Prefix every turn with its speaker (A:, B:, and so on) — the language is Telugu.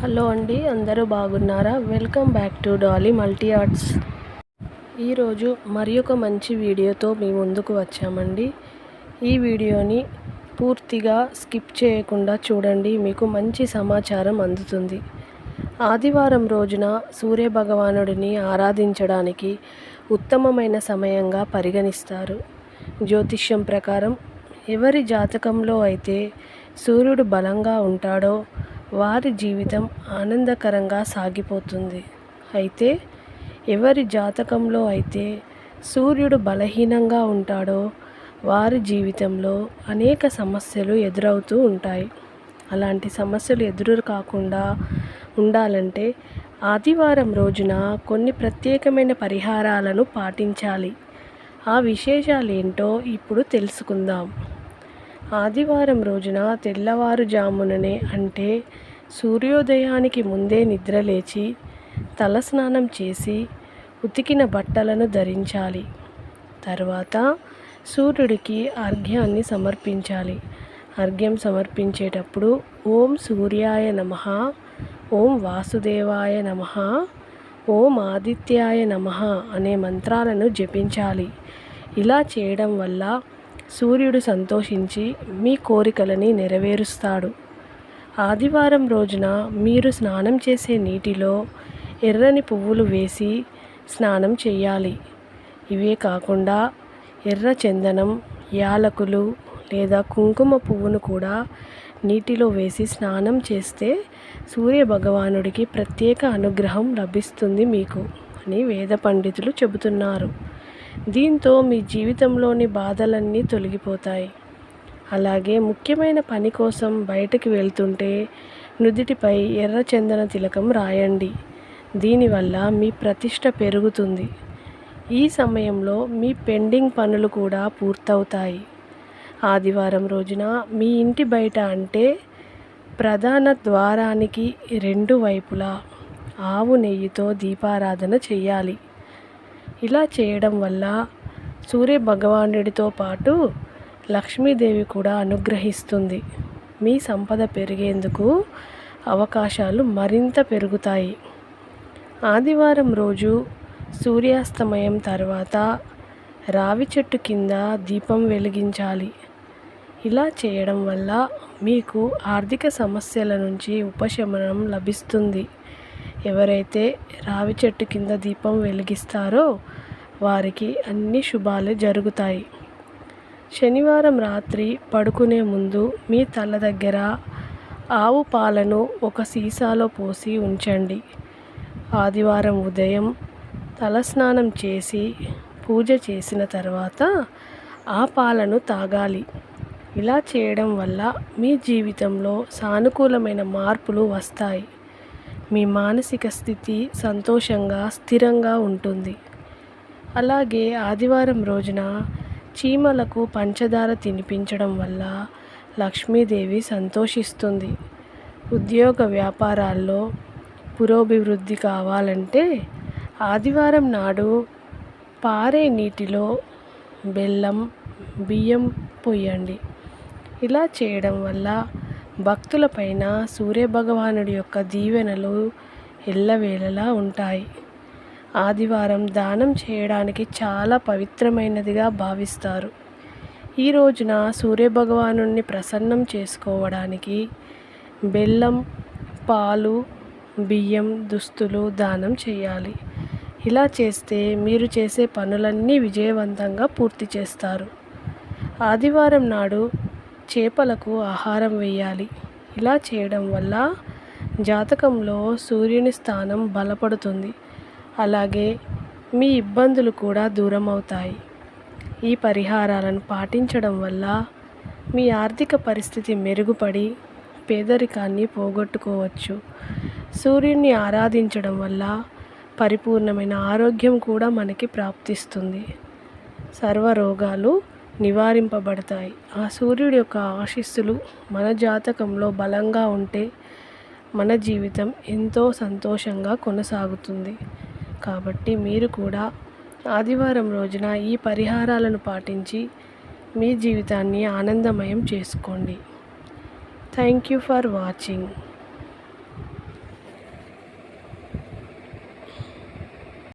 A: హలో అండి అందరూ బాగున్నారా? Welcome back to Dolly multi arts. ఈరోజు మరి ఒక మంచి వీడియోతో మీ ముందుకు వచ్చామండి. ఈ వీడియోని పూర్తిగా స్కిప్ చేయకుండా చూడండి మీకు మంచి సమాచారం అందుతుంది. ఆదివారం రోజున సూర్య భగవానుడిని ఆరాధించడానికి ఉత్తమమైన సమయంగా పరిగణిస్తారు. జ్యోతిష్యం ప్రకారం ఎవరి జాతకంలో అయితే సూర్యుడు బలంగా ఉంటాడో వారి జీవితం ఆనందకరంగా సాగిపోతుంది. అయితే ఎవరి జాతకంలో అయితే సూర్యుడు బలహీనంగా ఉంటాడో వారి జీవితంలో అనేక సమస్యలు ఎదురవుతూ ఉంటాయి. అలాంటి సమస్యలు ఎదురు కాకుండా ఉండాలంటే ఆదివారం రోజున కొన్ని ప్రత్యేకమైన పరిహారాలను పాటించాలి. ఆ విశేషాలు ఏంటో ఇప్పుడు తెలుసుకుందాం. ఆదివారం రోజున తెల్లవారుజాముననే అంటే సూర్యోదయానికి ముందే నిద్రలేచి తలస్నానం చేసి ఉతికిన బట్టలను ధరించాలి. తర్వాత సూర్యుడికి అర్ఘ్యాన్ని సమర్పించాలి. అర్ఘ్యం సమర్పించేటప్పుడు ఓం సూర్యాయ నమ ఓం వాసుదేవాయ నమ ఓం ఆదిత్యాయ నమ అనే మంత్రాలను జపించాలి. ఇలా చేయడం వల్ల సూర్యుడు సంతోషించి మీ కోరికలని నెరవేరుస్తాడు. ఆదివారం రోజున మీరు స్నానం చేసే నీటిలో ఎర్రని పువ్వులు వేసి స్నానం చేయాలి. ఇవే కాకుండా ఎర్ర చందనం యాలకులు లేదా కుంకుమ పువ్వును కూడా నీటిలో వేసి స్నానం చేస్తే సూర్య భగవానుడికి ప్రత్యేక అనుగ్రహం లభిస్తుంది మీకు అని వేద పండితులు చెబుతున్నారు. దీంతో మీ జీవితంలోని బాధలన్నీ తొలగిపోతాయి. అలాగే ముఖ్యమైన పని కోసం బయటకు వెళ్తుంటే నుదిటిపై ఎర్ర చందన తిలకం రాయండి. దీనివల్ల మీ ప్రతిష్ట పెరుగుతుంది. ఈ సమయంలో మీ పెండింగ్ పనులు కూడా పూర్తవుతాయి. ఆదివారం రోజున మీ ఇంటి బయట అంటే ప్రధాన ద్వారానికి రెండు వైపులా ఆవు నెయ్యితో దీపారాధన చేయాలి. ఇలా చేయడం వల్ల సూర్య భగవానుడితో పాటు లక్ష్మీదేవి కూడా అనుగ్రహిస్తుంది. మీ సంపద పెరిగేందుకు అవకాశాలు మరింత పెరుగుతాయి. ఆదివారం రోజు సూర్యాస్తమయం తర్వాత రావి చెట్టు కింద దీపం వెలిగించాలి. ఇలా చేయడం వల్ల మీకు ఆర్థిక సమస్యల నుంచి ఉపశమనం లభిస్తుంది. ఎవరైతే రావి చెట్టు కింద దీపం వెలిగిస్తారో వారికి అన్ని శుభాలు జరుగుతాయి. శనివారం రాత్రి పడుకునే ముందు మీ తల దగ్గర ఆవు పాలను ఒక సీసాలో పోసి ఉంచండి. ఆదివారం ఉదయం తలస్నానం చేసి పూజ చేసిన తర్వాత ఆ పాలను తాగాలి. ఇలా చేయడం వల్ల మీ జీవితంలో సానుకూలమైన మార్పులు వస్తాయి. మీ మానసిక స్థితి సంతోషంగా స్థిరంగా ఉంటుంది. అలాగే ఆదివారం రోజున చీమలకు పంచదార తినిపించడం వల్ల లక్ష్మీదేవి సంతోషిస్తుంది. ఉద్యోగ వ్యాపారాల్లో పురోభివృద్ధి కావాలంటే ఆదివారం నాడు పారే నీటిలో బెల్లం బియ్యం పొయ్యండి ఇలా చేయడం వల్ల భక్తులపైన సూర్యభగవానుడి యొక్క దీవెనలు ఎల్లవేళలా ఉంటాయి. ఆదివారం దానం చేయడానికి చాలా పవిత్రమైనదిగా భావిస్తారు. ఈ రోజున సూర్యభగవాను ప్రసన్నం చేసుకోవడానికి బెల్లం పాలు బియ్యం దుస్తులు దానం చేయాలి. ఇలా చేస్తే మీరు చేసే పనులన్నీ విజయవంతంగా పూర్తి చేస్తారు. ఆదివారం నాడు చేపలకు ఆహారం వేయాలి. ఇలా చేయడం వల్ల జాతకంలో సూర్యుని స్థానం బలపడుతుంది. అలాగే మీ ఇబ్బందులు కూడా దూరం అవుతాయి ఈ పరిహారాలను పాటించడం వల్ల మీ ఆర్థిక పరిస్థితి మెరుగుపడి పేదరికాన్ని పోగొట్టుకోవచ్చు. సూర్యుడిని ఆరాధించడం వల్ల పరిపూర్ణమైన ఆరోగ్యం కూడా మనకి ప్రాప్తిస్తుంది. సర్వరోగాలు నివారింపబడతాయి. ఆ సూర్యుడి యొక్క ఆశీస్సులు మన జాతకంలో బలంగా ఉంటే మన జీవితం ఎంతో సంతోషంగా కొనసాగుతుంది. కాబట్టి మీరు కూడా ఆదివారం రోజున ఈ పరిహారాలను పాటించి మీ జీవితాన్ని ఆనందమయం చేసుకోండి. Thank you for watching.